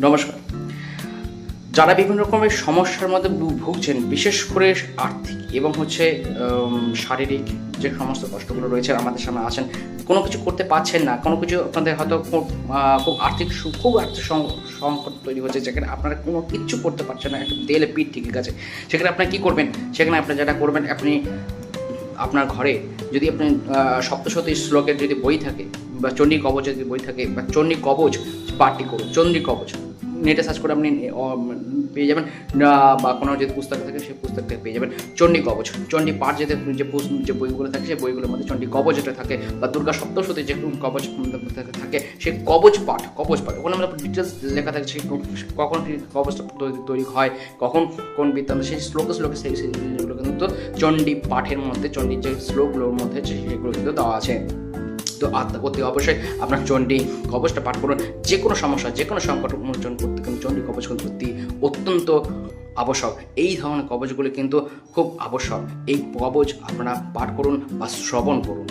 নমস্কার। যারা বিভিন্ন রকমের সমস্যার মধ্যে ভুগছেন, বিশেষ করে আর্থিক এবং হচ্ছে শারীরিক যে সমস্ত কষ্টগুলো রয়েছে, আমাদের সামনে আছেন, কোনো কিছু করতে পারছেন না, কোনো কিছু আপনাদের হয়তো খুব খুব আর্থিক খুব আর্থিক সংকট তৈরি হচ্ছে, যেখানে আপনারা কোনো কিচ্ছু করতে পারছেন না একটা দেলে পিঠ ঠিক আছে সেখানে আপনারা কী করবেন? সেখানে আপনি যেটা করবেন, আপনি আপনার ঘরে যদি আপনি আহ, সপ্তশতী শ্লোকের যদি বই থাকে বা চণ্ডী কবচ যদি বই থাকে বা চণ্ডী কবচ পাঠটি করুন চণ্ডী কবচ। নেটে সার্চ করে আপনি পেয়ে যাবেন। বা কোনো যে পুস্তক থাকে, সেই পুস্তক থেকে পেয়ে যাবেন। চণ্ডী কবচ। চণ্ডী পাঠ যেতে, যে যে বইগুলো থাকে, সেই বইগুলোর মধ্যে চণ্ডী কবচ যেটা থাকে, বা দুর্গা সপ্তশতী যে কবচ থাকে- সেই কবচ পাঠ কবচ পাঠ ওখানে আমরা ডিটেলস লেখা থাকে, সেই কখন কবচটা তৈরি- হয়, কখন কোন বৃত্তান্ত, সেই শ্লোকে শ্লোকে সেই জিনিসগুলো কিন্তু চণ্ডী পাঠের মধ্যে, চণ্ডীর যে শ্লোকগুলোর মধ্যে সেগুলো কিন্তু দেওয়া আছে। তো আত্মা অতি অবশ্যই আপনার চণ্ডী কবচটা পাঠ করুন। যে কোনো সমস্যা যে কোনো সংকট উন্মোচন করতে কিন্তু চণ্ডী কবচ কিন্তু অতি অত্যন্ত আবশ্যক। এই ধরনের কবচগুলি কিন্তু খুব আবশ্যক। এই কবচ আপনারা পাঠ করুন বা শ্রবণ করুন।